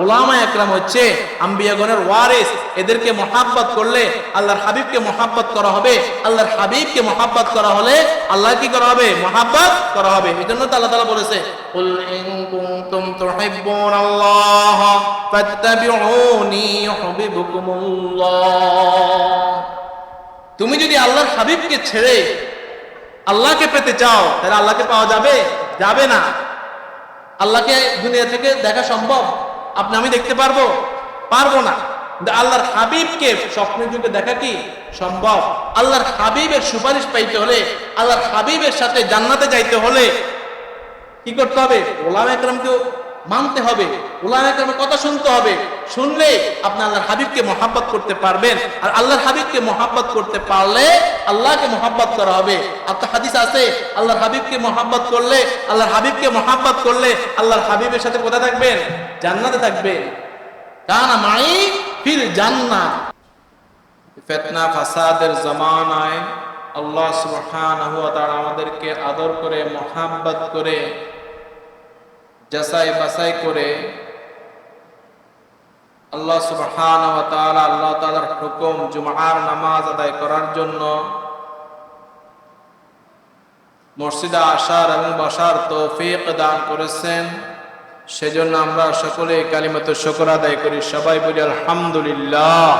ওলামা একরাম হচ্ছে আম্বিয়াগণের ওয়ারিস। এদেরকে মহাব্বত করলে আল্লাহর হাবিবকে মহাব্বত করা হবে। আল্লাহর হাবিবকে মহাব্বত করা হলে আল্লাহ কি করা হবে? মহাব্বত করা হবে। এই জন্য তো আল্লাহ তাআলা বলেছে, কুল ইন কুনতুম তুহিব্বুনাল্লাহ ফাত্তাবিউনি ইউহিব্বুকুমুল্লাহ। তুমি যদি আল্লাহর হাবিবকে ছেড়ে আল্লাহকে পেতে চাও, তাহলে আল্লাহকে পাওয়া যাবে? যাবে না। আল্লাহকে দুনিয়া থেকে দেখা সম্ভব? আপনি, আমি দেখতে পারব? পারব না। আল্লাহর হাবিবকে স্বপ্নের যুগে দেখা কি সম্ভব? আল্লাহর হাবিবের সুপারিশ পাইতে হলে, আল্লাহর হাবিবের সাথে জান্নাতে যাইতে হলে কি করতে হবে? ওলাম একরামকেও মানতে হবে। ওলাম কথা শুনতে হবে। শুনলে আপনি আল্লাহর হাবিবকে মহাব্বত করতে পারবেন। আর আল্লাহর হাবিবকে মহাব্বত করতে পারলে আল্লাহকে মহাব্বত করা হবে। আপনার হাদিস আছে, আল্লাহর হাবিবকে মহাব্বত করলে, আল্লাহর হাবিবকে মহাব্বত করলে আল্লাহর হাবিবের সাথে কোথায় থাকবেন? জান্নাতে থাকবেন। কানা মাই ফির জান্নাত ফেতনা ফাসাদের জমানায় আল্লাহ সুবহানাহু ওয়া তাআলা আমাদেরকে আদর করে, মহাব্বত করে যাচাই বাছাই করে আল্লাহ তাআলা আল্লাহ তাআলার হুকুম জুমার নামাজ আদায় করার জন্য মসজিদে আসার এবং বসার তৌফিক দান করেছেন। সেজন্য আমরা সকলে কালিমাত শুকর আদায় করি। সবাই বলি আলহামদুলিল্লাহ।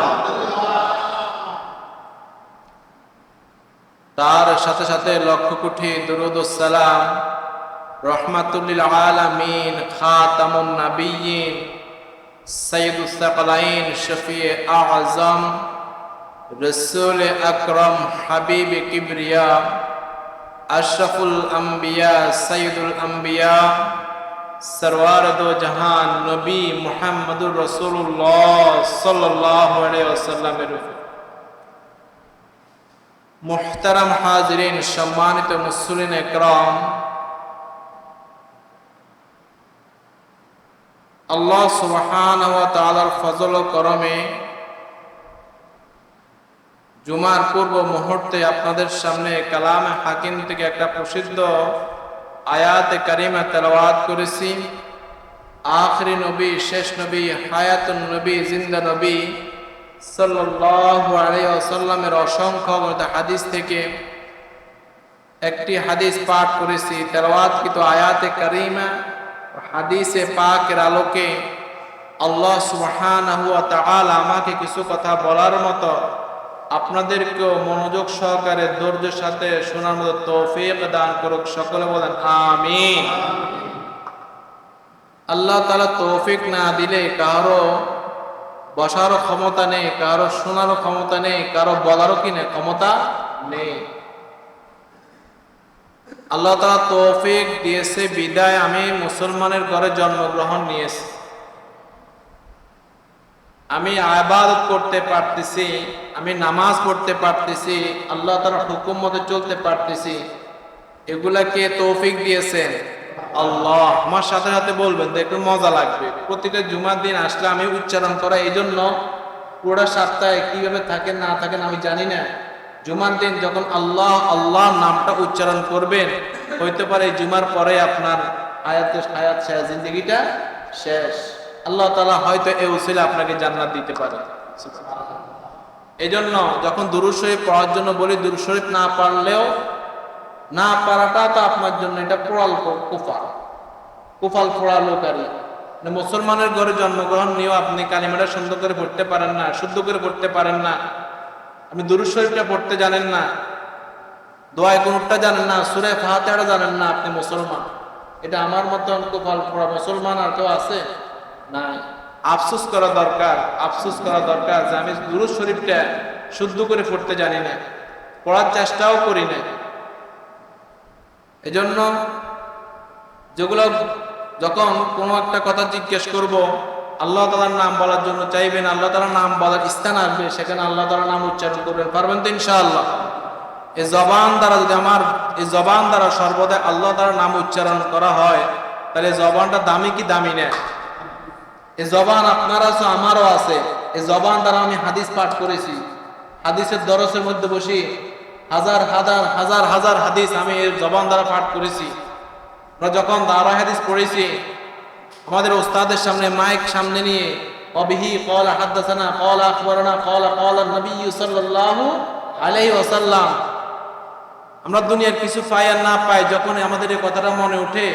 তার সাথে সাথে লক্ষ কোটি দুরুদ সালাম রহমাতুল্লিল আলামিন, খাতামুন নাবিয়িন সৈয়দুস সাকলাইন, শফিয়ে আজম, রসুল আকরম, হাবিব কিবরিয়া, আশরাফুল আম্বিয়া সৈয়দুল আম্বিয়া সরওয়ার দো জাহান, নবী মুহাম্মদুর রসুল্লাহ সাল্লাল্লাহু আলাইহি ওয়াসাল্লামের উপর। মুহতারাম হাজরিন, সম্মানিত মুসলিন একরাম আল্লাহ সুবহানাহু ওয়া ফজল করমে জুমার পূর্ব মুহূর্তে আপনাদের সামনে কালামে হাকিম থেকে একটা প্রসিদ্ধ আয়াতে কারিমা তেলাওয়াত করেছি। আখরি নবী, শেষ নবী, হায়াতুন নবী, জিন্দা নবী ওয়াসাল্লামের অসংখ্য হাদিস থেকে একটি হাদিস পাঠ করেছি। তেলাওয়াতকৃত আয়াতে কারিমা হাদিসে পাকের আলোকে আল্লাহ তাআলা আমাকে কিছু কথা বলার মতো আপনাদেরকেও মনোযোগ সহকারে ধৈর্যের সাথে শোনার মতো তৌফিক দান করুক, সকলে বলেন আমিন। আল্লাহ তাআলা তৌফিক না দিলে কারও বসারও ক্ষমতা নেই, কারও শোনারও ক্ষমতা নেই, কারও বলারও কি নেই, ক্ষমতা নেই। আল্লাহ তালা তৌফিক দিয়েছে, বিদায়। আমি মুসলমানের ঘরে জন্মগ্রহণ নিয়েছি। আমি আবাদত করতে পারতেছি, আমি নামাজ পড়তে পারতেছি, আল্লাহ তালার হুকুম মতো চলতে পারতেছি। এগুলাকে তৌফিক দিয়েছেন আল্লাহ। আমার সাথে সাথে বলবেন তো একটু মজা লাগবে। প্রতিটা জুমার দিন আসলে আমি উচ্চারণ করা এই জন্য পুরোটা সপ্তাহে কীভাবে থাকেন না থাকেন আমি জানি না। জুমার দিন যখন আল্লাহ আল্লাহ নামটা উচ্চারণ করবেন, হইতে পারে জুমার পরে আপনার আয়াত আয়াত শেষ, জিন্দগিটা শেষ। আল্লাহ তালা হয়তো এ উসিলে আপনাকে জান্নাত দিতে পারে। এই জন্য যখন দুরুদ পড়ার জন্য বলি, দুরুদ না পারলেও না পারাটা তো আপনার জন্য এটা পোড়াল কুফাল কুফাল পোড়ালোকারী মানে মুসলমানের ঘরে জন্মগ্রহণ নিয়েও আপনি কালিমাটা সুন্দর করে পড়তে পারেন না, শুদ্ধ করে পড়তে পারেন না। আপনি দুরুদ শরীফটা পড়তে জানেন না, দোয়ায় কোনটা জানেন না সুরে ফাহাতেটা জানেন না আপনি মুসলমান। এটা আমার মতন কুফাল পোড়া মুসলমান আর কেউ আছে? না আফসোস করা দরকার, আফসোস করা দরকার যে আমি দুরুদ শরীফটা শুদ্ধ করে পড়তে জানি না, পড়ার চেষ্টাও করি না। এজন্য যেগুলো যখন কোনো একটা কথা জিজ্ঞেস করব আল্লাহ তালার নাম বলার জন্য চাইবেন, আল্লাহ তালার নাম বলার স্থান আসবে, সেখানে আল্লাহ তালার নাম উচ্চারণ করবেন। পারবেন তো ইনশাআল্লাহ? এই জবান দ্বারা যদি আমার এই জবান দ্বারা সর্বদা আল্লাহ তালার নাম উচ্চারণ করা হয়, তাহলে জবানটা দামি কি দামি নেয় এই জবান আপনার আছে, আমারও আছে। এই জবান দ্বারা আমি হাদিস পাঠ করেছি। হাদিসের দরসের মধ্যে বসি, হাজার হাজার হাজার হাজার হাদিস আমি এই জবান দ্বারা পাঠ করেছি। যখন দারা হাদিস পড়েছি আমাদের ওস্তাদের সামনে মাইক সামনে নিয়ে, অবিহি, কল হাদ্দাসানা, কল আখবরনা কল কল নবী সাল্লাল্লাহু আলাইহি ওয়াসাল্লাম। আমরা দুনিয়ার কিছু পাই আর না পাই যখন আমাদের এই কথাটা মনে ওঠে,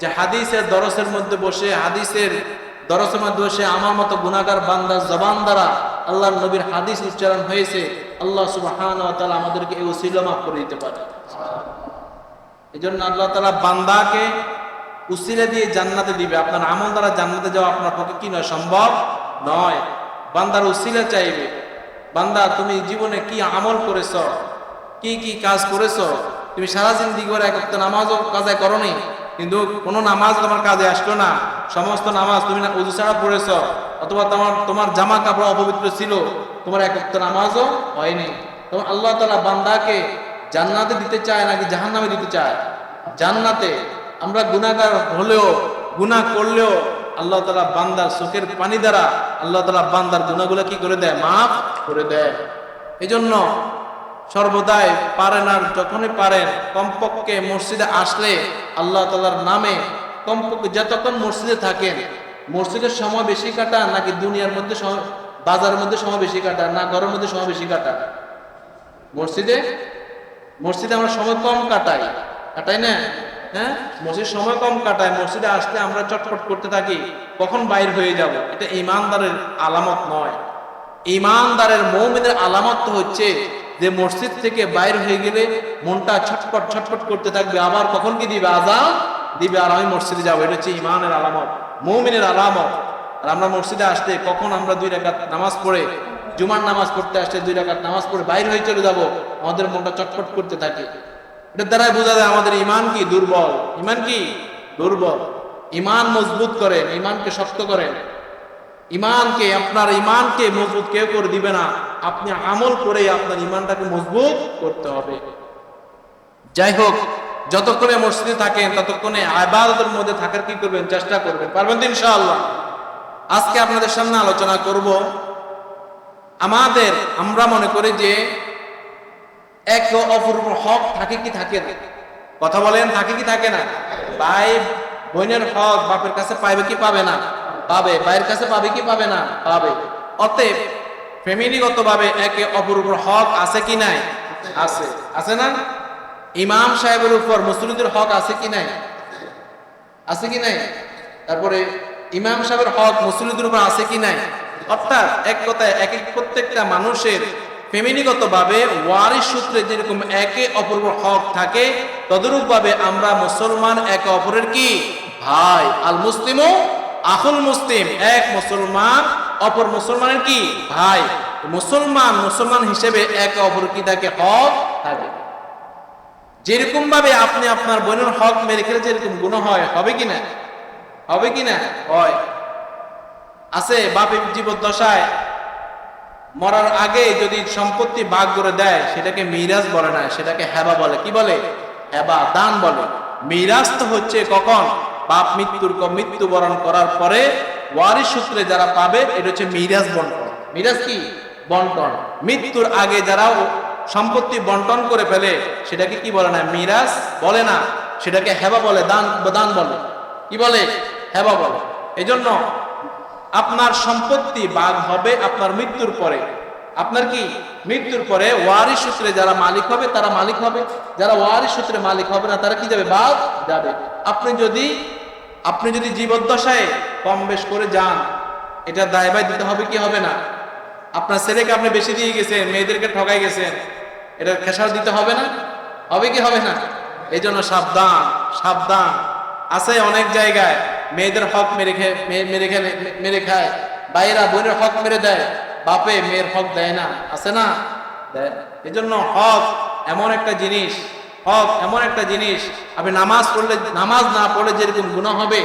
যে হাদিসের দরসের মধ্যে বসে, হাদিসের দরসের মধ্যে বসে আমার মতো গুনাগার বান্দার জবান দ্বারা আল্লাহ নবীর হাদিস উচ্চারণ হয়েছে, আল্লাহ সুবহান তাআলা আমাদেরকে এই ওসিলা মাফ করে দিতে পারে। এই জন্য আল্লাহ তালা বান্দাকে উসিলা দিয়ে জান্নাতে দিবে। আপনার আমল দ্বারা জান্নাতে যাওয়া আপনার পক্ষে কি নয়, সম্ভব নয়। বান্দার উসিলা চাইবে। বান্দা, তুমি জীবনে কি আমল করেছ? কি কি কাজ করেছ? তুমি সারা জিন্দিগি করে এক ওয়াক্ত নামাজও কাজে করনি, কিন্তু কোনো নামাজ তোমার কাজে আসলো না। সমস্ত নামাজ তুমি না উজু ছাড়া পড়েছ, অথবা তোমার তোমার জামা কাপড় অপবিত্র ছিল, তোমার এক ওয়াক্ত নামাজও হয়নি। তোমার আল্লাহ তালা বান্দাকে জান্নাতে দিতে চায় নাকি জাহান্নামে দিতে চায়? জান্নাতে। আমরা গুণাগার হলেও, গুনাহ করলেও আল্লাহ তালা বান্দার চোখের পানি দ্বারা আল্লাহ তালা বান্দার গুনাহগুলো কি করে দেয়? মাফ করে দেয়। এই জন্য সর্বদাই পারেন আর যখনই পারেন, কমপক্ষে মসজিদে আসলে আল্লাহ তালার নামে কমপক্ষে যতক্ষণ মসজিদে থাকেন, মসজিদের সময় বেশি কাটা নাকি দুনিয়ার মধ্যে বাজারের মধ্যে সময় বেশি কাটা না ঘরের মধ্যে সময় বেশি কাটা? মসজিদে? মসজিদে আমরা সময় কম কাটাই। কাটাই না? হ্যাঁ? মসজিদ সময় কম কাটায়, মসজিদে আসতে আমরা চটপট করতে থাকি, কখন বাইর হয়ে যাব? এটা ইমানদারের আলামত নয়। ইমানদারের মৌমিনের আলামত হচ্ছে যে মসজিদ থেকে বাইর হয়ে গেলে মনটা ছটপট ছটপট করতে থাকবে। আবার কখন কি দিবে? আজান দিবে আর আমি মসজিদে যাব। এটা হচ্ছে ইমানের আলামত, মৌমিনের আলামত। আর আমরা মসজিদে আসতে কখন আমরা দুই রাকাত নামাজ পড়ে, জুমার নামাজ পড়তে আসতে দুই রাকাত নামাজ পড়ে বাইর হয়ে চলে যাব, আমাদের মনটা চটপট করতে থাকে। এটার দ্বারাই বোঝা যায় আমাদের ইমান কি? দুর্বল। ইমান কি? দুর্বল। ইমান মজবুত করেন ইমানকে শক্ত করেন। ইমানকে আপনার ইমানকে মজবুত কেউ করে দিবে না। আপনি আমল করে আপনার ইমানটাকে মজবুত করতে হবে। যাই হোক, যতক্ষণে মসজিদে থাকেন, ততক্ষণে আবাদতের মধ্যে থাকার কি করবেন? চেষ্টা করবেন। পারবেন ইনশাআল্লাহ? আজকে আপনাদের সামনে আলোচনা করব। আমাদের, আমরা মনে করি যে এক অপূর্ব হক থাকে কি থাকে না? কথা বলেন, থাকে কি থাকে না? ভাই বোনের হক বাপের কাছে পাইবে কি পাবে না? পাবে। ভাইয়ের কাছে পাবে কি পাবে না? পাবে। অতএব ফ্যামিলিগত ভাবে একে অপূর্ব হক আছে কি নাই? আছে। আছে না? ইমাম সাহেবের উপর মুসলিদের হক আছে কি নাই? আছে কি নাই? তারপরে ইমাম সাহেবের হক মুসলিদের উপর আছে কি নাই? অর্থাৎ এক কথায় এক এক প্রত্যেকটা মানুষের ফ্যামিলিগত ভাবে ওয়ারিস সূত্রে যেরকম একে অপর হক থাকে তদরূপ ভাবে আমরা মুসলমান একে অপরের কি? ভাই। আল মুসলিমও আহুল মুসলিম। এক মুসলমান, অপর মুসলমানের কি? ভাই। মুসলমান মুসলমান হিসেবে একে অপর কি থাকে? হক থাকে। যেরকম ভাবে আপনি আপনার বোনের হক মেরে খেলে যেরকম গুণ হয়, হবে কি না? হবে কি না? হয়। আছে বাপের জীবদ্দশায় মরার আগে যদি সম্পত্তি ভাগ করে দেয়, সেটাকে মিরাজ বলে না, সেটাকে হেবা বলে। কি বলে? হেবা দান বলে। মিরাজ তো হচ্ছে কখন? বাপ মৃত্যুর মৃত্যুবরণ করার পরে ওয়ারিশ সূত্রে যারা পাবে, এটা হচ্ছে মিরাজ বন্টন। মিরাজ কি? বন্টন। মৃত্যুর আগে যারা সম্পত্তি বন্টন করে ফেলে, সেটাকে কি বলে না? মিরাজ বলে না। সেটাকে হেবা বলে, দান দান বলে। কি বলে? হেবা বলে। এজন্য আপনার সম্পত্তি বাঘ হবে আপনার মৃত্যুর পরে। আপনার কি? মৃত্যুর পরে ওয়ারিশ সূত্রে যারা মালিক হবে, তারা মালিক হবে। যারা ওয়ারিশ সূত্রে মালিক হবে না, তারা কি যাবে? বাঘ যাবে। আপনি যদি আপনি যদি জীবদ্দশায় কম বেশ করে যান, এটা দায়ভাই দিতে হবে কি হবে না? আপনার ছেলেকে আপনি বেশি দিয়ে গেছেন, মেয়েদেরকে ঠকাই গেছেন, এটা খেসার দিতে হবে না? হবে কি হবে না? এই জন্য সাবধান সাবধান। আছে অনেক জায়গায় মেয়েদের হক মেরে খেয়ে মেরে খেলে মেরে খায়। বাইরা বোনের হক মেরে দেয়। বাপে মেয়ের হক দেয় না। আছে না? দেয় এই জন্য হক এমন একটা জিনিস, হক এমন একটা জিনিস। আপনি নামাজ পড়লে, নামাজ না পড়লে যেরকম গুণা হবে,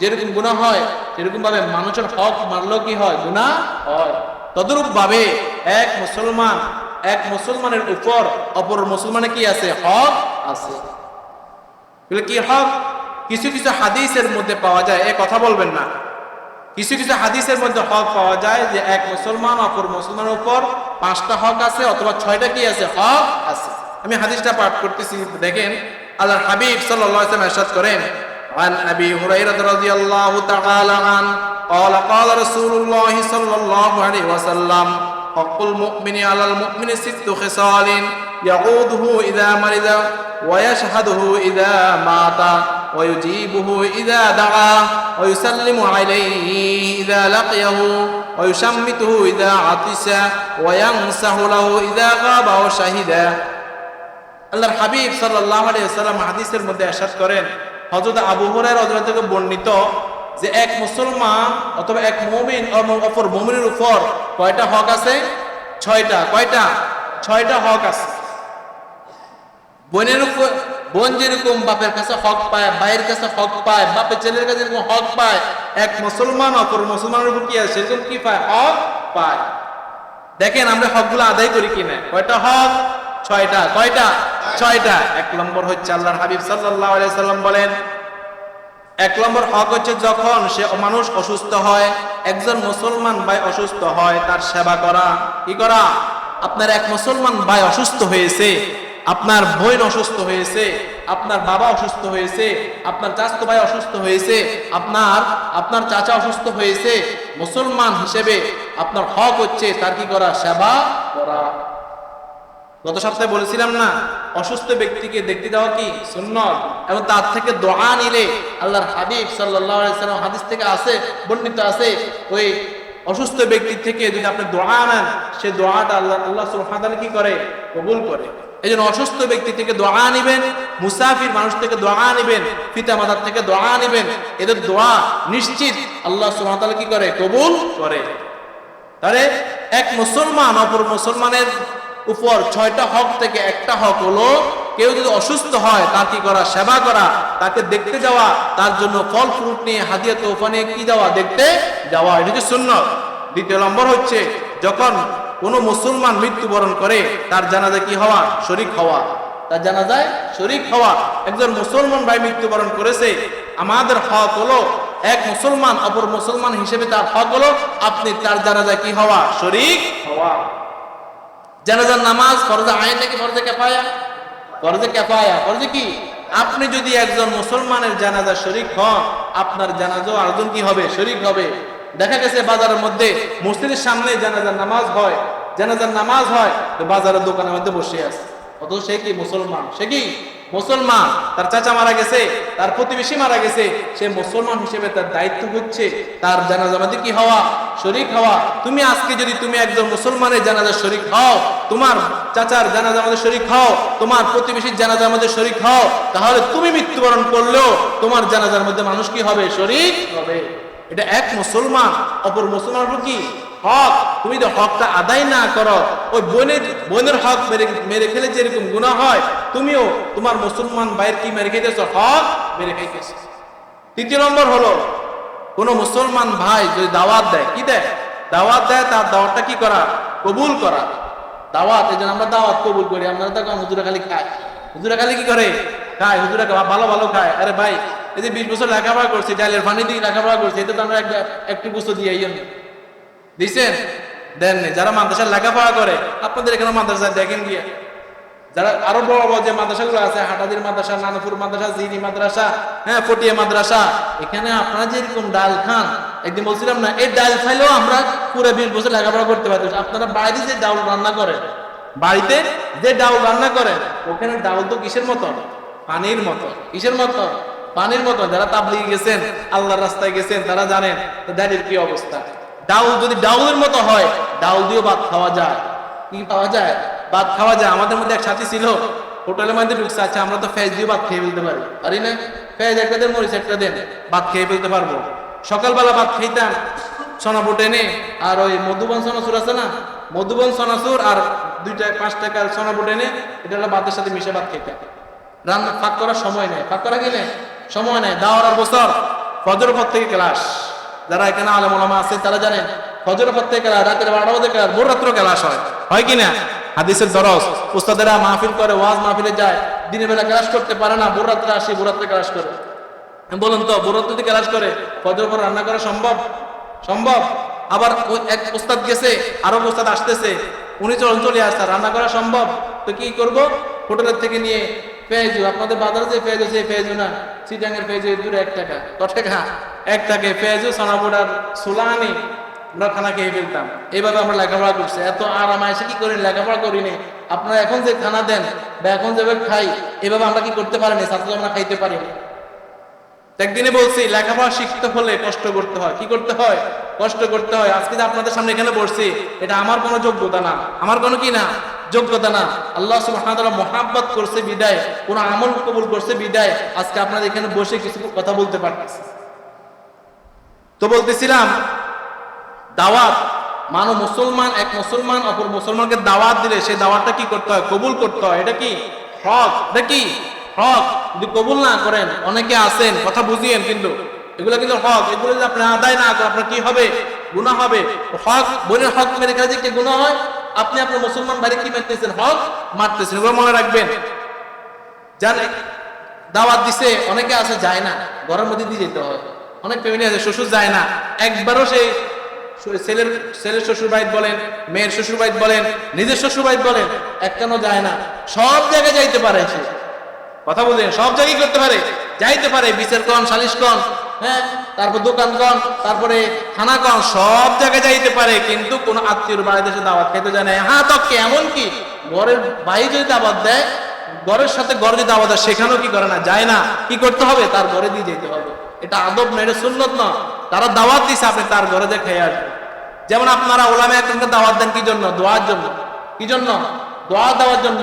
যেরকম গুণা হয় সেরকম ভাবে মানুষের হক মারলেও কি হয়? গুণা হয়। তদরূপ ভাবে এক মুসলমান, এক মুসলমানের উপর অপর মুসলমানে কি আছে? হক আছে। কি হক? কিছু কিছু হাদিসের মধ্যে পাওয়া যায় এ কথা বলবেন না কিছু কিছু হাদিসের মধ্যে হক পাওয়া যায় যে এক মুসলমান অপর মুসলমানের উপর পাঁচটা হক আছে অথবা ছয়টা কি আছে হক আছে আমি হাদিসটা পাঠ করতেছি দেখেন আল্লাহ হাবিব সাল্লাম এরশাদ করেন عن أبي هريرة رضي الله تعالى عنه قال قال رسول الله صلى الله عليه وسلم حق المؤمن على المؤمن ست خصال يعوده إذا مرض ويشهده إذا مات ويجيبه إذا دعا ويسلم عليه إذا لقيه ويشمته إذا عطس وينسه له إذا غاب وشهد আল্লাহর হাবিব সাল্লাল্লাহু আলাইহি সাল্লাম হাদিসের মধ্যে ارشاد করেন হযরত আবু হুরায়রা রাদিয়াল্লাহু থেকে বর্ণিত যে এক মুসলমান অথবা এক মুমিন অপর মুমিনের উপর কয়টা হক আছে? ছয়টা। কয়টা? ছয়টা হক আছে। বোনের উপর বোন যেরকম বাপের কাছে হক পায়, ভাইয়ের কাছে হক পায়, বাপের ছেলের কাছে যেরকম হক পায়, এক মুসলমান অপর মুসলমানের উপর কি আছে? সেরকম কি পায়? হক পায়। দেখেন আমরা হকগুলো আদায় করি কিনা কয়টা হক? ছয়টা। কয়টা? ছয়টা। এক নম্বর হচ্ছে আল্লাহর হাবিব আলাইহি সাল্লাম বলেন এক নম্বর হক হচ্ছে যখন সে মানুষ অসুস্থ হয়, একজন মুসলমান ভাই অসুস্থ হয়, তার সেবা করা। কি করা? আপনার এক মুসলমান ভাই অসুস্থ হয়েছে, আপনার বোন অসুস্থ হয়েছে, আপনার বাবা অসুস্থ হয়েছে, আপনার চাচাতো ভাই অসুস্থ হয়েছে, আপনার আপনার চাচা অসুস্থ হয়েছে, মুসলমান হিসেবে আপনার হক হচ্ছে তার কি করা? সেবা করা। গত সপ্তাহে বলেছিলাম না, অসুস্থ ব্যক্তিকে দেখতে দেওয়া কি সুন্নত? এবং তার থেকে দোয়া নিলে আল্লাহর হাবিব সাল্লাম হাদিস থেকে আছে বর্ণিত আছে, ওই অসুস্থ ব্যক্তি থেকে যদি আপনি দোয়া নেন, সে দোয়াটা আল্লাহ আল্লাহ তাআলা কি করে? কবুল করে। এই জন্য অসুস্থ ব্যক্তি থেকে দোয়া নিবেন, মুসাফির মানুষ থেকে দোয়া নিবেন পিতা মাতার থেকে দোয়া নিবেন, এদের দোয়া নিশ্চিত আল্লাহ সুবহানাহু কি করে? কবুল করে। তাহলে এক মুসলমান অপর মুসলমানের উপর ছয়টা হক থেকে একটা হক হলো, কেউ যদি অসুস্থ হয়, তার কি করা? সেবা করা। তাকে দেখতে যাওয়া, তার জন্য ফল ফ্রুট নিয়ে হাদিয়া তোফা নিয়ে কি যাওয়া দেখতে যাওয়া। এটা হচ্ছে শূন্য দ্বিতীয় নম্বর হচ্ছে, যখন কোনো মুসলমান মৃত্যুবরণ করে, তার জানাজা কি হওয়া? শরিক হওয়া। তার জানাজায় শরিক হওয়া। একজন মুসলমান ভাই মৃত্যুবরণ করেছে, আমাদের হক হলো, এক মুসলমান অপর মুসলমান হিসেবে তার হক হলো, আপনি তার জানাজায় কি হওয়া? শরিক হওয়া। জানাজার নামাজ ফরজে আইন নাকি ফরজে কেফায়া? ফরজে কেফায়া। ফরজে কি? আপনি যদি একজন মুসলমানের জানাজা শরিক হন, আপনার জানাজা আরজন কি হবে? শরিক হবে। দেখা গেছে বাজারের মধ্যে মসজিদের সামনে জানাজার নামাজ হয়। জানাজার নামাজ হয়, তো বাজারের দোকানের মধ্যে বসে আছে। অত সে কি মুসলমান? সে কি? মুসলমান, তার চাচা মারা গেছে, তার প্রতিবেশী মারা গেছে, সে মুসলমান হিসেবে তার দায়িত্ব হচ্ছে, তার জানাজামাতে কি হওয়া? শরিক হওয়া। তুমি আজকে যদি তুমি একজন মুসলমানের জানাজা শরিক হও, তোমার চাচার জানাজা আমাদের শরিক হও, তোমার প্রতিবেশীর জানাজা আমাদের শরিক হও, তাহলে তুমি মৃত্যুবরণ করলেও তোমার জানাজার মধ্যে মানুষ কি হবে? শরিক হবে। এটা এক মুসলমান, অপর মুসলমান কি হক, তুমি তো হকটা আদায় না করো, ওই বোনের বোনের হক মেরে মেরে খেলে যেরকম গুণা হয়, তুমিও তোমার মুসলমান ভাইয়ের কি মেরে খেতেছ হক মেরে খাইতেছ। তৃতীয় নম্বর হলো, কোন মুসলমান ভাই যদি দাওয়াত দেয়, কি দেয়? দাওয়াত দেয়, তার দাওয়াতটা কি করা? কবুল করা। দাওয়াত, এই আমরা দাওয়াত কবুল করি, আমরা তো হুজুরা খালি খায় হুজুরা খালি কি করে? খায়, হুজুরা ভালো ভালো খায়। আরে ভাই, এই যে বিশ বছর লেখাপড়া করছি, ডালের পানি দিয়ে লেখাপড়া করছি, এটা তো আমরা একটা- একটু বস্তু দিয়ে এই দিছেন? দেননি। যারা মাদ্রাসার লেখাপড়া করে, আপনাদের এখানে মাদ্রাসা দেখেন গিয়ে। যারা আরও বড় বড় যে মাদ্রাসাগুলো আছে, হাটাদির মাদ্রাসা নানপুর মাদ্রাসা জিনি মাদ্রাসা হ্যাঁ ফটিয়া মাদ্রাসা, এখানে আপনারা যেরকম ডাল খান, একদিন বলছিলাম না, এই ডাল খাইলেও আমরা পুরো বিশ বছর লেখাপড়া করতে পারি আপনারা বাইরে যে ডাউল রান্না করেন, বাড়িতে যে ডাউল রান্না করেন, ওখানে ডাউল তো কিসের মতো? পানির মতো। কিসের মতো? পানির মতো। যারা তাবলিগে গেছেন, আল্লাহর রাস্তায় গেছেন, তারা জানেন দাঁড়ির কি অবস্থা? ডাউল যদি ডাউলের মতো হয়, ডাউল দিয়েও ভাত খাওয়া যায়। কি পাওয়া যায়? ভাত খাওয়া যায়। আমাদের মধ্যে এক সাথী ছিল, হোটেলের মধ্যে ঢুকছে। আচ্ছা আমরা তো ফেজ দিয়ে ভাত খেয়ে ফেলতে পারি। পারি না? ফেজ একটা দেন, মরিচ একটা দেন, ভাত খেয়ে ফেলতে পারব। সকালবেলা ভাত খেতাম সোনাপুট এনে আর ওই মধুবন সোনাসুর আছে না? মধুবন সোনাসুর আর দুইটা পাঁচ টাকার সোনাপুট এনে এটা হলো ভাতের সাথে মিশে ভাত খেতাম রান্না ফাঁক করার সময় নেই। ফাঁক করা গেলে সময় নেই। দাওয়ার বছর ফজর পর থেকে ক্লাস। যারা এখানে আলম ওলামা আছে তারা জানেন ফজর পর থেকে ক্লাস রাতের বারোটা বাজে ক্লাস ভোর রাত্র ক্লাস হয়। হয় কি না? হাদিসের দরস, উস্তাদেরা মাহফিল করে, ওয়াজ মাহফিলে যায়, দিনের বেলা ক্লাস করতে পারে না, ভোর রাত্রে আসে, ভোর রাত্রে ক্লাস করে। বলুন তো, ভোর রাত্রে যদি ক্লাস করে ফজর পর রান্না করা সম্ভব? সম্ভব। আবার এক ওস্তাদ গেছে, আরও ওস্তাদ আসতেছে, উনি চল, চলে আসছে, রান্না করা সম্ভব? তো কি করব? হোটেলের থেকে নিয়ে পেঁয়াজু আপনাদের বাজারে যে পেঁয়াজু সেই পেঁয়াজু না, চিটাঙ্গের পেঁয়াজু দূরে এক টাকা ক টাকা। এক টাকায় পেঁয়াজু সোনাপুরার সুলানি আমরা খানা খেয়ে ফেলতাম। এইভাবে আমরা লেখাপড়া করছি। এত আরাম এসে কি করি? লেখাপড়া করিনি আপনারা এখন যে খানা দেন বা এখন যেভাবে খাই, এভাবে আমরা কি করতে পারিনি ছাত্র আমরা খাইতে পারিনি একদিনে বলছি, লেখাপড়া শিখতে হলে কষ্ট করতে হয়। কি করতে হয়? কষ্ট করতে হয়। আজকে যে আপনাদের সামনে এখানে বসছি, এটা আমার কোনো যোগ্যতা না। আমার কোনো কি না? যোগ্যতা না। আল্লাহ তাআলা মহাব্বত করছে বিদায়, কোনো আমল কবুল করছে বিদায়। আজকে আপনাদের এখানে বসে কিছু কথা বলতে পারতেছি। তো বলতেছিলাম, দাওয়াত, মানো মুসলমান, এক মুসলমান, অপর মুসলমানকে দাওয়াত দিলে সেই দাওয়াতটা কি করতে হয়? কবুল করতে হয়। এটা কি? হক এটা কি? হক যদি কবুল না করেন, অনেকে আছেন, কথা বুঝিয়েন কিন্তু। এগুলো কিন্তু হক এগুলো যদি আপনি আদায় না করেন, আপনার কি হবে? গুণা হবে। হক বোনের হক মেরে খেলে কি গুনাহ হয়? আপনি আপনার মুসলমান ভাইরে কি মারতেছেন? হক মারতেছেন। এগুলো মনে রাখবেন। জানে দাওয়াত দিছে, অনেকে আছে, যায় না। ঘরের মধ্যে দিয়ে যেতে হয়। অনেক ফ্যামিলি আছে, শ্বশুর যায় না। একবারও সেই ছেলের ছেলের শ্বশুর বাড়ি বলেন, মেয়ের শ্বশুর বাড়ি বলেন, নিজের শ্বশুর বাড়ি বলেন এক কেন যায় না। সব জায়গায় যাইতে পারে সে। কথা বলছেন সব জায়গায় করতে পারে। যাইতে পারে, বিচার কন, সালিশ কন হ্যাঁ? তারপর দোকান কন, তারপরে থানা কন, সব জায়গায় যাইতে পারে। কিন্তু কোন আত্মীয়র বাড়িতে সে দাওয়াত খেতে যায় না। হ্যাঁ তো কেমন কি? ঘরের বাইরে যদি দাওয়াত দেয়, ঘরের সাথে ঘরে যদি দাওয়াত দেয়, সেখানেও কি করে না? যায় না। কি করতে হবে? তার ঘরে দিয়ে যেতে হবে। এটা আদব না, এটা সুন্নত না। তারা দাওয়াত দিছে আপনি তার ঘরে যে খেয়ে আসবেন। যেমন আপনারা ওলামে একজনকে দাওয়াত দেন, কি জন্য? দোয়ার জন্য। কি জন্য? দোয়া দেওয়ার জন্য।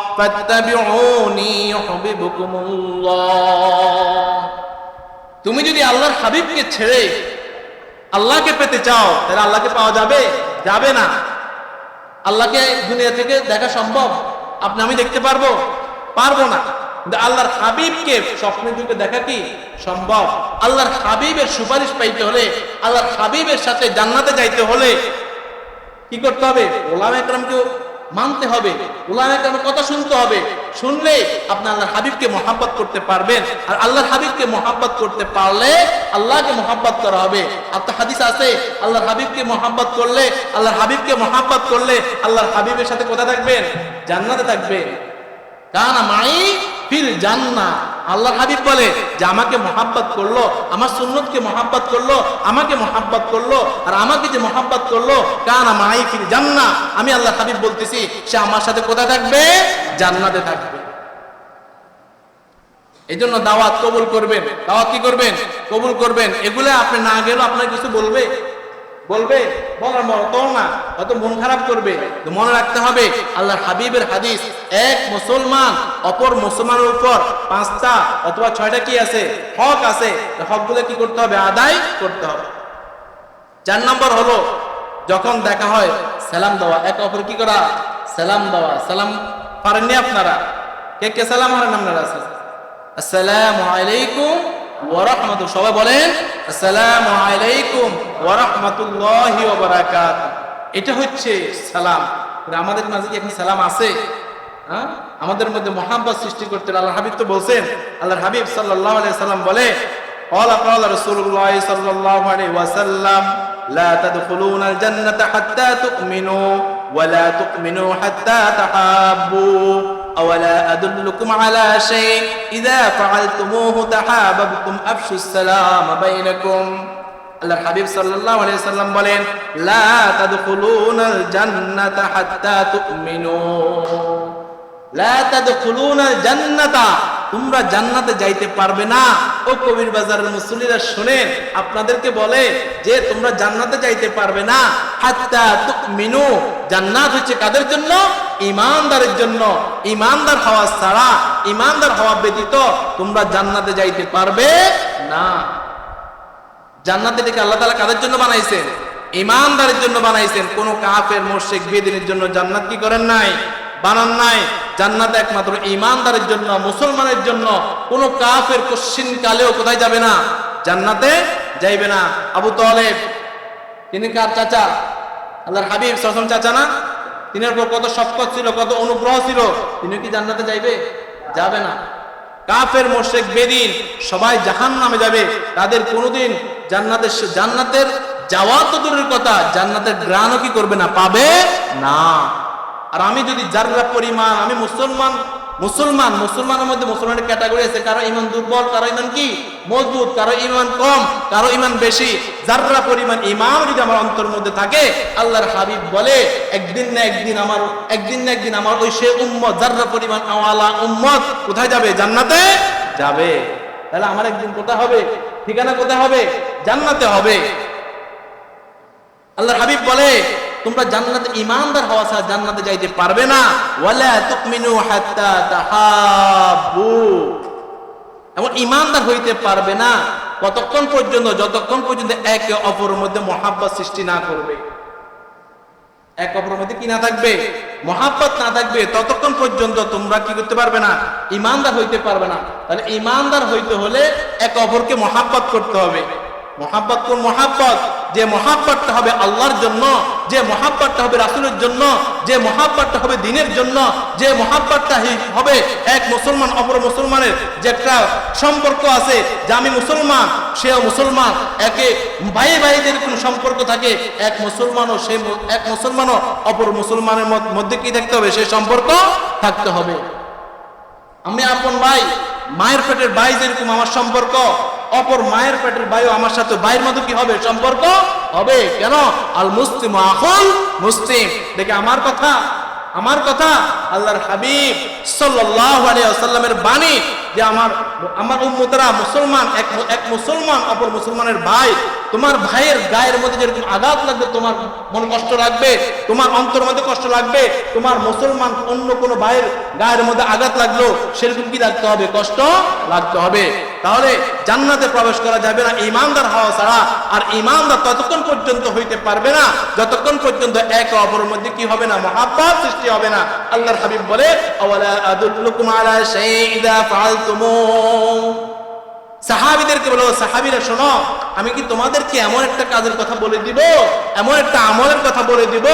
তুমি যদি আল্লাহর হাবিবকে ছেড়ে আল্লাহকে পেতে চাও, তাহলে আল্লাহকে পাওয়া যাবে? যাবে না। আল্লাহকে দুনিয়া থেকে দেখা সম্ভব? আপনি, আমি দেখতে পারব? পারব না। আল্লাহর হাবিবকে স্বপ্নের যুগে দেখা কি সম্ভব? আল্লাহর হাবিবের সুপারিশ পাইতে হলে, আল্লাহর হাবিবের সাথে জান্নাতে যাইতে হলে কি করতে হবে? ওলাম একরামকে মানতে হবে। একরামের কথা শুনতে হবে। শুনলে আপনি আল্লাহর হাবিবকে মহাব্বত করতে পারবেন। আর আল্লাহর হাবিবকে মহাব্বত করতে পারলে আল্লাহকে মহাব্বত করা হবে। তো হাদিস আছে, আল্লাহর হাবিবকে মহাব্বত করলে, আল্লাহর হাবিবকে মহাব্বত করলে আল্লাহর হাবিবের সাথে কোথায় থাকবেন? জান্নাতে থাকবেন। কানা মাই ফির জান্না আল্লাহর হাবিব বলে যে আমাকে মহাব্বত করল, আমার সুন্নতকে মহাব্বত করল, আমাকে মহাব্বত করল, আর আমাকে যে মহাব্বত করল, কানা মাই ফির জান্না আমি আল্লাহর হাবিব বলতেছি, সে আমার সাথে কোথায় থাকবে? জান্নাতে থাকবে। এই জন্য দাওয়াত কবুল করবেন। দাওয়াত কি করবেন? কবুল করবেন। এগুলো আপনি না গেলেও আপনার কিছু বলবে। বলবে, বলার মতো না, হয়তো মন খারাপ করবে। মনে রাখতে হবে, আল্লাহর হাবিবের হাদিস, এক মুসলমান অপর মুসলমানের উপর পাঁচটা অথবা ছয়টা কি আছে? হক আছে। হকগুলো কি করতে হবে? আদায় করতে হবে। চার নম্বর হলো, যখন দেখা হয় সালাম দেওয়া, এক অপর কি করা? সালাম দেওয়া। সালাম পারেননি আপনারা? কে কে সালাম হারেন আপনারা? আসসালামু আলাইকুম ওয়া রাহমাতুল্লাহ সবাই বলেন আসসালামু আলাইকুম ওয়া রাহমাতুল্লাহি ওয়া বারাকাতুহু এটা হচ্ছে সালাম কিন্তু আমাদের মাঝে কি এখন সালাম আছে হ্যাঁ আমাদের মধ্যে মহাব্বত সৃষ্টি করতে আল্লাহ হাবিব তো বলছেন আল্লাহর হাবিব সাল্লাল্লাহু আলাইহি সাল্লাম বলে قال قال رسول الله صلى الله عليه وسلم لا تدخلون الجنة حتى تؤمنوا ولا تؤمنوا حتى تحابوا أولا أدلكم على شيء إذا فعلتموه تحاببتم أفشوا السلام بينكم আল্লাহর হাবিব সাল্লাল্লাহু আলাইহি সাল্লাম বলেন লা তাদখুলুনাল জান্নাতা হাত্তা তুমিনু লা তাদখুলুনাল জান্নাতা তোমরা জান্নাতে যাইতে পারবে না। ও কবির বাজারের মুসল্লিরা শুনেন, আপনাদেরকে বলে যে তোমরা জান্নাতে যাইতে পারবে না। হাত্তা তুমিনু, জান্নাত হচ্ছে কাদের জন্য? ইমানদারের জন্য। ইমানদার হওয়া ছাড়া, ইমানদার হওয়া ব্যতীত তোমরা জান্নাতে যাইতে পারবে না। জান্নাত এটাকে আল্লাহ তালা কাদের জন্য বানাইছেন? ইমানদারের জন্য বানাইছেন। কোন কাফের মোশেক বেদিনের জন্য জান্নাত কি করেন নাই? বানান নাই। জান্নাত একমাত্র ইমানদারের জন্য, মুসলমানের জন্য। কোনো কাফের কশ্চিন কালেও কোথায় যাবে না? জান্নাতে যাইবে না। আবু তলেব, তিনি কার চাচা? আল্লাহর হাবিব সসম চাচা না? উপর কত শপথ ছিল, কত অনুগ্রহ ছিল। তিনি কি জান্নাতে যাইবে? যাবে না। কাফের, মোশেক, বেদিন সবাই জাহান নামে যাবে। তাদের কোনোদিন জান্নাতের জান্নাতের যাওয়া তো দূরের কথা, জান্নাতের গ্রাণও কি করবে না, পাবে না। আর আমি যদি যার্রা পরিমাণ, আমি মুসলমান মুসলমান, মুসলমানের মধ্যে মুসলমানের ক্যাটাগরি আছে, কারও ইমান দুর্বল, কারও ইমান কি? মজবুত, কারও ইমান কম, কারও ইমান বেশি। যার্রা পরিমাণ ইমান যদি আমার অন্তর মধ্যে থাকে, আল্লাহর হাবিব বলে, একদিন না একদিন আমার, একদিন না একদিন আমার ওই সে উম্মত, যার্রা পরিমাণ আওয়ালা উম্মত, কোথায় যাবে? জান্নাতে? যাবে। তাহলে আমার একদিন কোথায় হবে? ঠিকানা কোথায় হবে? জান্নাতে হবে। আল্লাহর হাবিব বলে তোমরা জান্নাতে ইমানদার হওয়া ছাড়া জান্নাতে যাইতে পারবে না। ওয়ালা এমন ইমানদার হইতে পারবে না, কতক্ষণ পর্যন্ত, যতক্ষণ পর্যন্ত একে অপরের মধ্যে মহাব্বত সৃষ্টি না করবে। এক অপরের মধ্যে কি না থাকবে? মহাব্বত না থাকবে, ততক্ষণ পর্যন্ত তোমরা কি করতে পারবে না ইমানদার হইতে পারবে না। তাহলে ইমানদার হইতে হলে এক অপরকে মহাব্বত করতে হবে। মহাব্বত কোন মহাব্বত? যে মহাব্বতটা হবে আল্লাহর জন্য, যে মহাব্বতটা হবে রাসুলের জন্য, যে মহাব্বতটা হবে দিনের জন্য, যে মহাব্বতটা হবে এক মুসলমান অপর মুসলমানের যে একটা সম্পর্ক আছে, যে আমি মুসলমান, সেও মুসলমান, একে ভাই ভাইদের কোন সম্পর্ক থাকে, এক মুসলমানও সে এক মুসলমানও অপর মুসলমানের মধ্য- কি থাকতে হবে? সেই সম্পর্ক থাকতে হবে। আমি আপন ভাই, মায়ের পেটের ভাই যেরকম আমার সম্পর্ক অপর মায়ের পেটের বায়ু আমার সাথে ভাইয়ের মতো কি হবে? সম্পর্ক হবে? কেন? আল মুসলিম আখল মুসলিম। দেখে আমার কথা। আমার কথা আল্লাহর হাবিব ওয়াসাল্লামের বাণী যে আমার আমার উম্মতরা মুসলমান, এক এক মুসলমান, অপর মুসলমানের ভাই, তোমার ভাইয়ের গায়ের মধ্যে যেরকম আঘাত লাগবে, তোমার মন কষ্ট লাগবে, তোমার অন্তর মধ্যে কষ্ট লাগবে, তোমার মুসলমান অন্য কোনো ভাইয়ের গায়ের মধ্যে আঘাত লাগল, সেরকম কি লাগতে হবে? কষ্ট লাগতে হবে। তাহলে জান্নাতে প্রবেশ করা যাবে না ইমানদার হওয়া ছাড়া। আর ইমানদার ততক্ষণ পর্যন্ত হইতে পারবে না, যতক্ষণ পর্যন্ত এক অপরের মধ্যে কি হবে না, মহাব্বত সৃষ্টি হবে না। আল্লাহর হাবিব বলে আওয়ালা আদুল্লুকুম আলা শাইদা ফাআলতুমু সাহাবিদেরকে বলো, সাহাবিরা, শোনো, আমি কি তোমাদেরকে এমন একটা কাজের কথা বলে দিব? এমন একটা আমলের কথা বলে দিব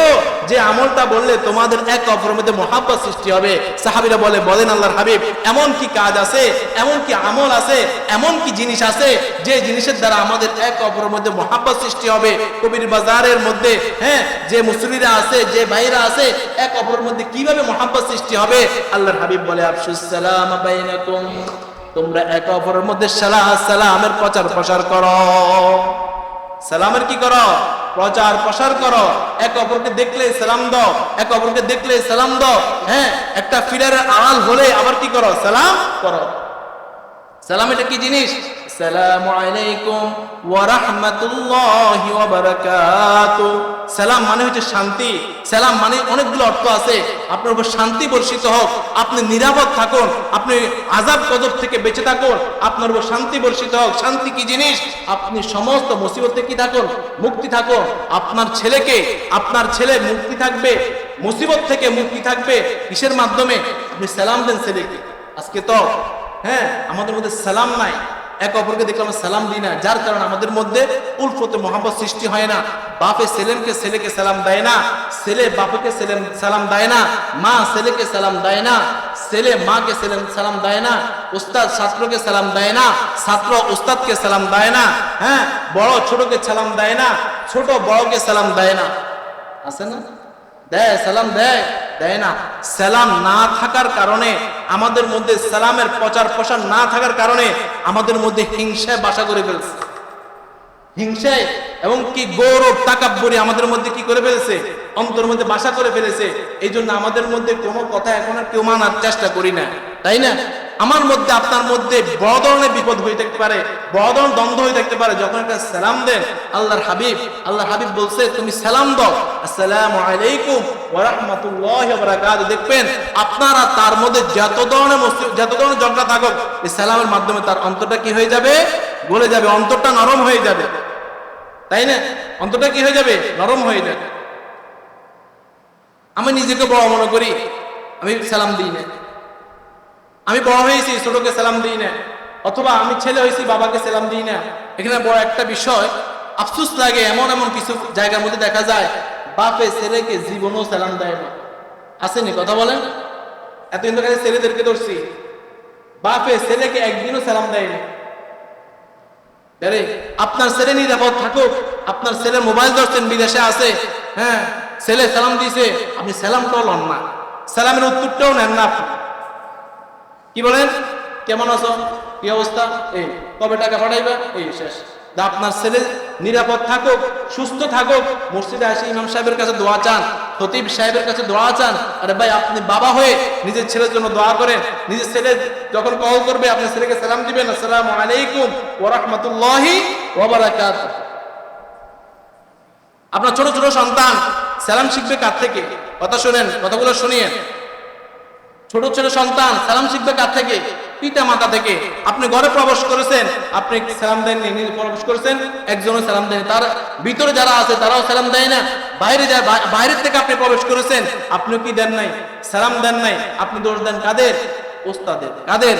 যে আমলটা বললে তোমাদের এক অপরের মধ্যে মহাব্বত সৃষ্টি হবে? সাহাবিরা বলে, বলেন আল্লাহর হাবিব, এমন কি কাজ আছে, এমন কি আমল আছে, এমন কি জিনিস আছে যে জিনিসের দ্বারা আমাদের এক অপরের মধ্যে মহাব্বত সৃষ্টি হবে? কবির বাজারের মধ্যে হ্যাঁ যে মুসলিরা আছে, যে ভাইরা আছে, এক অপরের মধ্যে কীভাবে মহাব্বত সৃষ্টি হবে? আল্লাহর হাবিব বলে, আফসুস সালাম বাইনাকুম। তোমরা একে অপরের মধ্যে সালাহ সালামের প্রচার প্রসার করো। সালামের কি করো? প্রচার প্রসার করো। এক অপরকে দেখলে সালাম দাও, এক অপরকে দেখলে সালাম দাও। হ্যাঁ একটা ফিলারের আড়াল হলে আবার কি করো? সালাম করো। সালাম এটা কি জিনিস? সালামু আলাইকুম ওয়া সালাম মানে হচ্ছে শান্তি। সালাম মানে অনেকগুলো অর্থ আছে। আপনার উপর শান্তি বর্ষিত হোক। আপনি নিরাপদ থাকুন। আপনি আজাব গজব থেকে বেঁচে থাকুন। আপনার উপর শান্তি বর্ষিত হোক। শান্তি কি জিনিস? আপনি সমস্ত মুসিবত থেকে থাকুন? মুক্তি থাকুন। আপনার ছেলেকে, আপনার ছেলে মুক্তি থাকবে। মুসিবত থেকে মুক্তি থাকবে কিসের মাধ্যমে? আপনি সালাম দেন ছেলেকে। আজকে তো হ্যাঁ আমাদের মধ্যে সালাম নাই। এক অপরকে দেখলে আমরা সালাম দিই না। যার কারণে আমাদের মধ্যে উল্ফতে মহাব্বত সৃষ্টি হয় না। বাপে ছেলেমকে ছেলেকে সালাম দেয় না। ছেলে বাপকে ছেলেম সালাম দেয় না। মা ছেলেকে সালাম দেয় না। ছেলে মাকে ছেলেম সালাম দেয় না। উস্তাদ ছাত্রকে সালাম দেয় না। ছাত্র উস্তাদকে সালাম দেয় না। হ্যাঁ বড় ছোটকে সালাম দেয় না। ছোট বড়কে সালাম দেয় না। আছে না? দেয়, সালাম দেয় দেয় না। সালাম না থাকার কারণে, আমাদের মধ্যে সালামের প্রচার প্রসার না থাকার কারণে আমাদের মধ্যে হিংসায় বাসা করে ফেলছে। হিংসায় এবং কি গৌরব, তাকাব্বরি আমাদের মধ্যে কি করে ফেলেছে? অন্তর মধ্যে বাসা করে ফেলেছে। এই জন্য আমাদের মধ্যে কোনো কথা এখন আর কেউ মানার চেষ্টা করি না। তাই না? আমার মধ্যে, আপনার মধ্যে বড় ধরনের বিপদ হয়ে থাকতে পারে, বড় ধরনের দ্বন্দ্ব হয়ে থাকতে পারে। যখন একটা সালাম দেন, আল্লাহর হাবিব আল্লাহর হাবিব বলছে, তুমি সালাম দাও। আসসালামু আলাইকুম ওয়া রাহমাতুল্লাহি ওয়া বারাকাতুহু। দেখবেন, আপনারা তার মধ্যে যত ধরনের যত ধরনের ঝগড়া থাকুক, এই সালামের মাধ্যমে তার অন্তরটা কি হয়ে যাবে? গলে যাবে, অন্তরটা নরম হয়ে যাবে। তাই না? অন্তরটা কি হয়ে যাবে? নরম হয়ে যাবে। আমি নিজেকে বড় মনে করি, আমি সালাম দিই না। আমি বড় হয়েছি, ছোটকে সালাম দিই না। অথবা আমি ছেলে হয়েছি, বাবাকে সালাম দিই না। এখানে বড় একটা বিষয়, আফসোস লাগে, এমন এমন কিছু জায়গার মধ্যে দেখা যায়, বাপে ছেলেকে জীবনও সালাম দেয় না। আসেনি কথা বলেন? এতদিন তো খালি ছেলেদেরকে ধরছি। বাপে ছেলেকে একদিনও সালাম দেয়নি আরে, আপনার ছেলে নিরাপদ থাকুক, আপনার ছেলে মোবাইল ধরছেন, বিদেশে আছে। হ্যাঁ ছেলে সালাম দিয়েছে, আপনি সালামটাও লন না। সালামের উত্তরটাও নেন না আপনি। কি বলেন? কেমন আছো? কি অবস্থা? এই, কবে টাকা পাঠাইবে? এই, শেষ। আপনার ছেলে নিরাপদ থাকুক, সুস্থ থাকুক, মসজিদে আসে ইমাম সাহেবের কাছে দোয়া চান, খতিব সাহেবের কাছে দোয়া চান, আরে ভাই, আপনি বাবা হয়ে নিজের ছেলের জন্য দোয়া করেন, নিজের ছেলে যখন কল করবে, আপনি ছেলেকে সালাম দিবেন, আসসালামু আলাইকুম ওয়া রাহমাতুল্লাহি ওয়া বারাকাতুহু। আপনার ছোট ছোট সন্তান, সালাম শিখবে কার থেকে? কথা শোনেন, কথাগুলো শুনিয়েন ছোট ছোট সন্তান, সালাম শিখবে কার থেকে? পিতা মাতা থেকে। আপনি ঘরে প্রবেশ করেছেন, আপনি সালাম দেননি নিজে প্রবেশ করেছেন, একজনও সালাম দেয়নি তার ভিতরে যারা আছে, তারাও সালাম দেয় না। বাইরে যা বাইরে বাইরের থেকে আপনি প্রবেশ করেছেন আপনি কি দেন নাই? সালাম দেন নাই। আপনি দোষ দেন কাদের? ওস্তাদের। কাদের?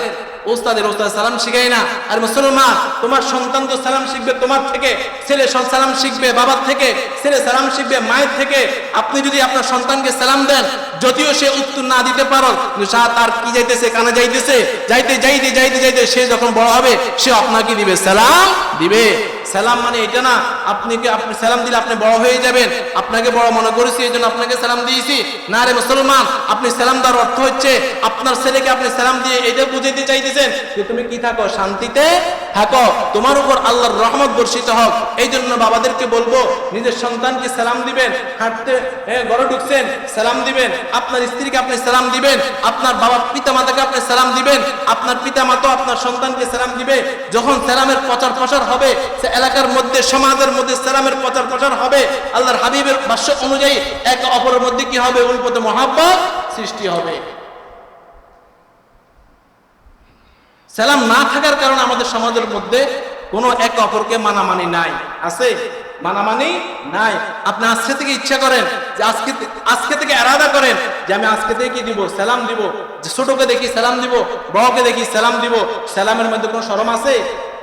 ওস্তাদের ওস্তাদ সালাম শিখাই না। আর মুসলমান, তোমার সন্তান তো সালাম শিখবে তোমার থেকে, ছেলে সালাম শিখবে বাবার থেকে, ছেলে সালাম শিখবে মায়ের থেকে। আপনি যদি আপনার সন্তানকে সালাম দেন, যদিও সে উত্তর না দিতে পারো সা- তার কি যাইতেছে, কানে যাইতেছে, যাইতে যাইতে যাইতে যাইতে সে যখন বড় হবে, সে আপনাকে দিবে সালাম দিবে। সালাম মানে এটা না, আপনি কি আপনি সালাম দিলে আপনি বড় হয়ে যাবেন। আপনাকে বড় মনে করেছি, এই জন্য আপনাকে সালাম দিয়েছি। না রে মুসলমান, আপনি সালাম দেওয়ার অর্থ হচ্ছে, আপনার ছেলেকে আপনি সালাম দিয়ে এটা বুঝাইতে চাইতেছেন যে তুমি কি থাকো? শান্তিতে থাকো। তোমার উপর আল্লাহর রহমত বর্ষিত হোক। এই জন্য বাবাদেরকে বলব, নিজের সন্তানকে সালাম দিবেন হাঁটতে ঘরে ঢুকছেন, সালাম দিবেন। আপনার স্ত্রীকে আপনি সালাম দিবেন, আপনার বাবা পিতা মাতাকে আপনি সালাম দিবেন, আপনার পিতা মাতা আপনার সন্তানকে সালাম দিবে। যখন সালামের প্রচার প্রসার হবে, সে এলাকার মধ্যে, সমাজের মধ্যে সালামের প্রচার প্রসার হবে, আল্লাহর হাবিবের ভাষ্য অনুযায়ী এক অপরের মধ্যে কি হবে? উল্পতে মহাব্বত সৃষ্টি হবে। সালাম না থাকার কারণে আমাদের সমাজের মধ্যে কোনো এক অপরকে মানামানি নাই। আছে? মানামানি নাই। আপনি আজকে থেকে ইচ্ছা করেন যে আজকে আজকে থেকে এরাদা করেন যে আমি আজকে থেকে কি দিব? সালাম দিব। যে ছোটকে দেখি সালাম দিব, বড়কে দেখি সালাম দিব। সালামের মধ্যে কোনো শরম আছে?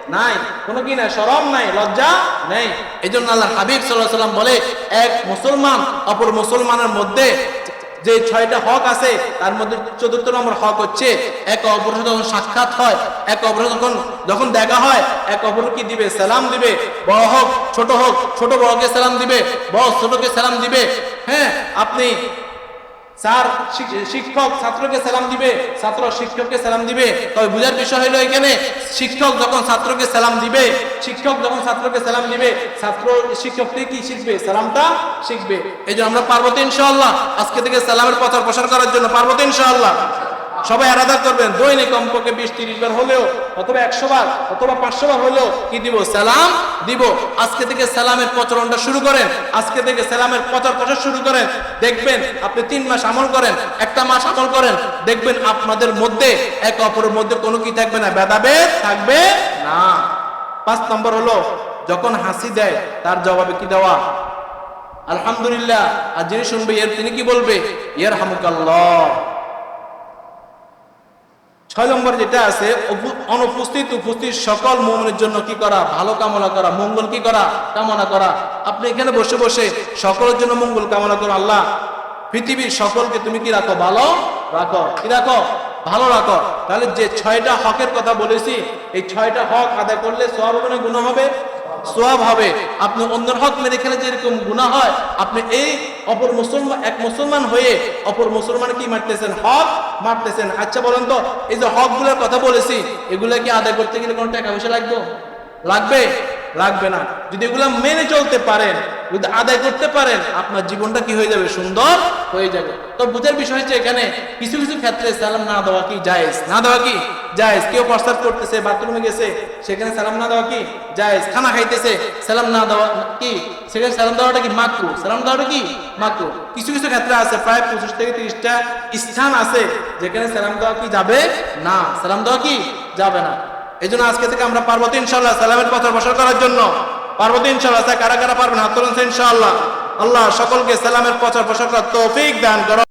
নাই। কোনো কি নাই? শরম নাই, লজ্জা নেই। এই জন্য আল্লাহ হাবিব সাল্লাহ সাল্লাম বলে, এক মুসলমান অপর মুসলমানের মধ্যে যে ছয়টা হক আছে, তার মধ্যে চতুর্থ নম্বর হক হচ্ছে এক অপরের যখন সাক্ষাৎ হয়, এক অপরের যখন যখন দেখা হয়, এক অপর কি দিবে? সালাম দিবে। বড় হোক, ছোট হোক, ছোট বড়কে সালাম দিবে, বড় ছোটকে সালাম দিবে। হ্যাঁ আপনি স্যার শিক্ষক ছাত্রকে সালাম দিবে, ছাত্র শিক্ষককে সালাম দিবে। তবে বুঝার বিষয় হলো এখানে, শিক্ষক যখন ছাত্রকে সালাম দিবে, শিক্ষক যখন ছাত্রকে সালাম দিবে, ছাত্র শিক্ষককে কি শিখবে? সালামটা শিখবে। এই আমরা পার্বতী ইনশাল্লাহ আজকে থেকে সালামের প্রচার প্রসার করার জন্য পার্বতী ইনশাল্লাহ সবাই আলাদা করবেন। দৈনিক কমপক্ষে বিশ, তিরিশ বার হলেও, অথবা একশো বার, অথবা পাঁচশো বার হলেও কি দিব? সালাম দিব। আজকে থেকে সালামের প্রচলনটা শুরু করেন। আজকে থেকে সালামের প্রচার প্রচার শুরু করেন। দেখবেন আপনি তিন মাস আমল করেন, একটা মাস আমল করেন। দেখবেন আপনাদের মধ্যে, এক অপরের মধ্যে কোনো কি থাকবে না? ভেদাভেদ থাকবে না। পাঁচ নম্বর হলো, যখন হাসি দেয়, তার জবাবে কি দেওয়া? আলহামদুলিল্লাহ। আর যিনি শুনবে, এর তিনি কি বলবে? ইয়ার হামুকাল্লাহ ছয় নম্বর যেটা আছে অনুপস্থিত, উপস্থিত সকল মোমেনের জন্য কি করা? ভালো কামনা করা। মঙ্গল কি করা? কামনা করা। আপনি এখানে বসে বসে সকলের জন্য মঙ্গল কামনা করো আল্লাহ, পৃথিবীর সকলকে তুমি কি রাখো? ভালো রাখো। কি রাখো? ভালো রাখো। তাহলে যে ছয়টা হকের কথা বলেছি, এই ছয়টা হক আদায় করলে সব গুণ হবে। সোয়াব হবে। আপনি অন্যের হক মেরে খেলে যেরকম গুণা হয়, আপনি এই অপর মুসলমান এক মুসলমান হয়ে অপর মুসলমান কি মারতেছেন? হক মারতেছেন। আচ্ছা বলেন তো, এই যে হকগুলোর কথা বলেছি, এগুলা কি আদায় করতে গেলে কোনো টাকা পয়সা লাগবে? লাগবে? লাগবে না। যদি এগুলা মেনে চলতে পারেন, যদি আদায় করতে পারেন, আপনার জীবনটা কি হয়ে যাবে? সুন্দর হয়ে যাবে। তো বুঝার বিষয় হচ্ছে এখানে কিছু কিছু ক্ষেত্রে সালাম না দেওয়া কি জায়েজ? না দেওয়া কি জায়েজ? কেউ প্রস্তাব করতেছে, বাথরুমে গেছে, সেখানে সালাম না দেওয়া কি জায়েজ? খানা খাইতেছে, সালাম না দেওয়া কি? সেখানে সালাম দেওয়াটা কি মাকরু? সালাম দেওয়াটা কি মাকরু? কিছু কিছু ক্ষেত্রে আছে, প্রায় পঁচিশ থেকে তিরিশটা স্থান আছে যেখানে সালাম দেওয়া কি যাবে? না। সালাম দেওয়া কি যাবে না। এই জন্য আজকে থেকে আমরা পার্বত ইনশাল্লাহ সালামের পথে বসর করার জন্য। পার্বত ইনশাল্লাহ কারা কারা পারবেন? হাত তুলেন আল্লাহ সকলকে সালামের পথে বসর করার তৌফিক দান করো।